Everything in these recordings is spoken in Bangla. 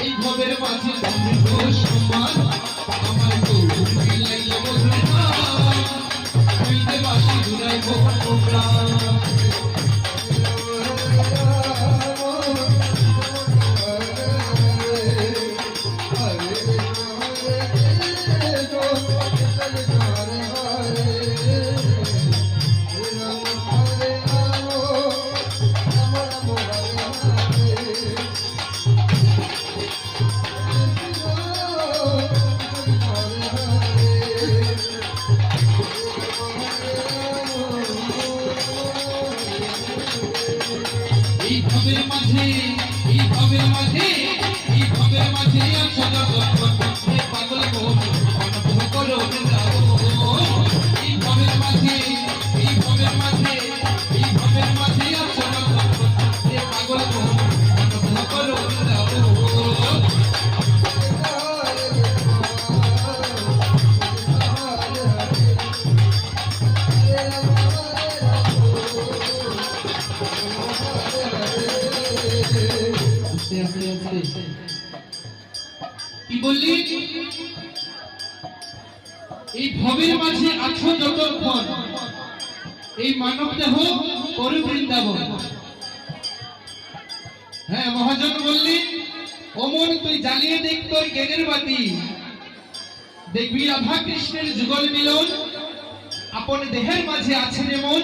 এই ভবের মাঝে সমান আমার গৌর বিলাইল বন্ধুরা হইতে বাসি দুরাই ভোগ এই ভাবের মাঝে এই ভাবের মাঝে এই ভাবের মাঝে আছো আস্তে আস্তে কি বললি? এই ভবের মাঝে আছো যতক্ষণ, এই মানব দেহ করু বৃন্দাবন। হ্যাঁ মহাজন বললি অমন তুই জ্বালিয়ে দেখ তোর জ্ঞানের বাতি। দেখবি রাধা কৃষ্ণের যুগল মিলন, আপন দেহের মাঝে আছে যেমন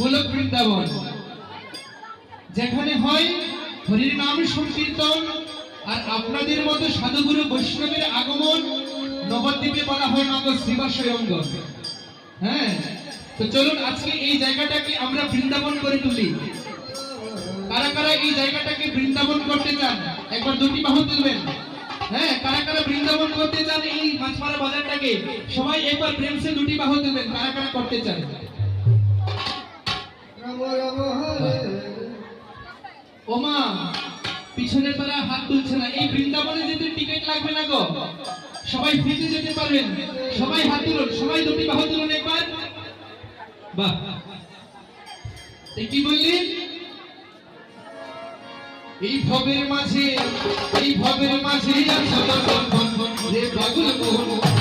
গোলক বৃন্দাবন। যেখানে হয় হরির নাম সংকীর্তন আর আপনাদের মতো সাধুগুরু বৈষ্ণবের আগমন নবদ্বীপে বলা হয় মাগ শ্রীবাসয়ঙ্গ হ্যাঁ? তো চলুন আজকে এই জায়গাটাকে আমরা বৃন্দাবন করে তুলি। কারা কারা এই জায়গাটাকে বৃন্দাবন করতে চান? একবার দুটি বাহু তুলবেন। হ্যাঁ কারা কারা বৃন্দাবন করতে চান এই মাছমারা বাজারটাকে? সবাই একবার প্রেম সে দুটি বাহু তুলবেন, কারা কারা করতে চান? ওমা পিছনে তারা হাত তুলছে না। এই বৃন্দাবনে যেতে টিকিট লাগবে না গো। সবাই ফ্রিতে যেতে পারবেন। সবাই হাত তুলুন। সবাই দুটি বাহু তুলুন একবার। বাহ। এই কি বললেন এই ভবের মাঝে, এই ভবের মাঝে রে পাগল মোহন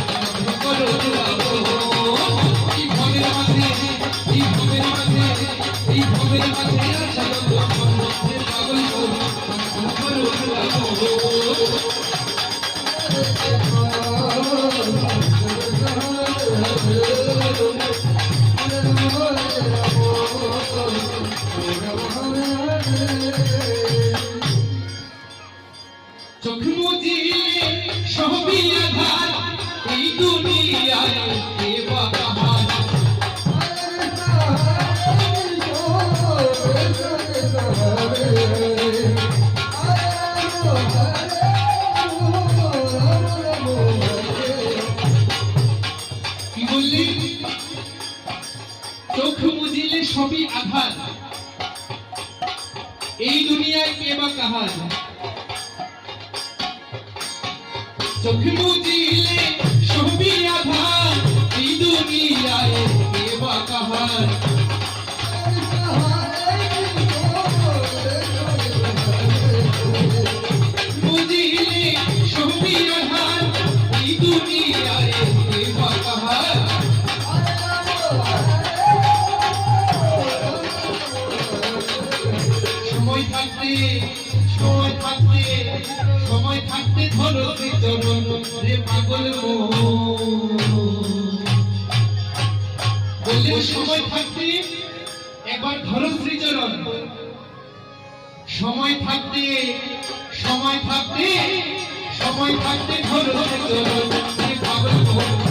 চোখ বললি চোখ বুঝিলে সবই আঘাত। এই দুনিয়ায় কে বা কাহার? চোখ বুঝিলে সবই আঘাত। এই দুনিয়ায় কে বা কাহার? সময় থাকতে ধরো সে চরণ রে পাগল বললেন, সময় থাকতে একবার ধরো শ্রীচরণ। সময় থাকতে সময় থাকতে সময় থাকতে ধরো সে চরণ রে পাগল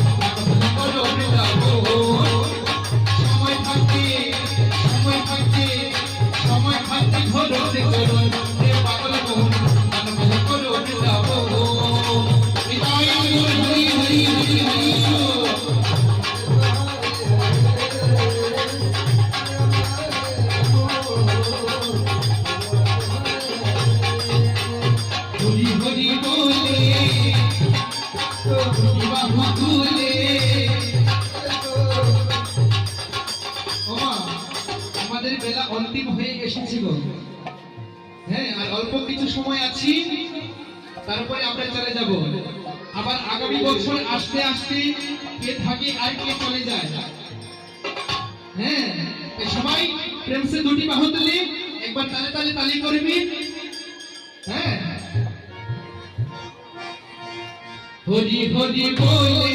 বেলা অন্তিম হয়ে এসেছে গো। হ্যাঁ আর অল্প কিছু সময় আছি, তারপরে আমরা চলে যাব। আবার আগামী বছর আসতে আসতে কে থাকে আর কে চলে যায়। হ্যাঁ সবাই প্রেম সে দুটি বাহু তুলি, একবার তালে তালে তালি করবি হ্যাঁ। হরি হরি বলে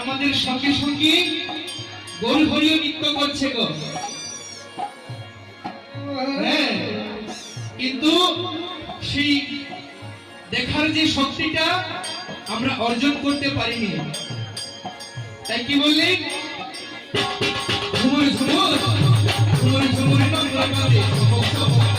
আমাদের সঙ্গে সঙ্গে গোল হরিও নৃত্য করছে গো। হ্যাঁ কিন্তু সেই দেখার যে শক্তিটা আমরা অর্জন করতে পারিনি। তাই কি বললেন ঝুমুর ঝুমুর ঝুমুর ঝুমুর নন্দন বাজে চমক চমক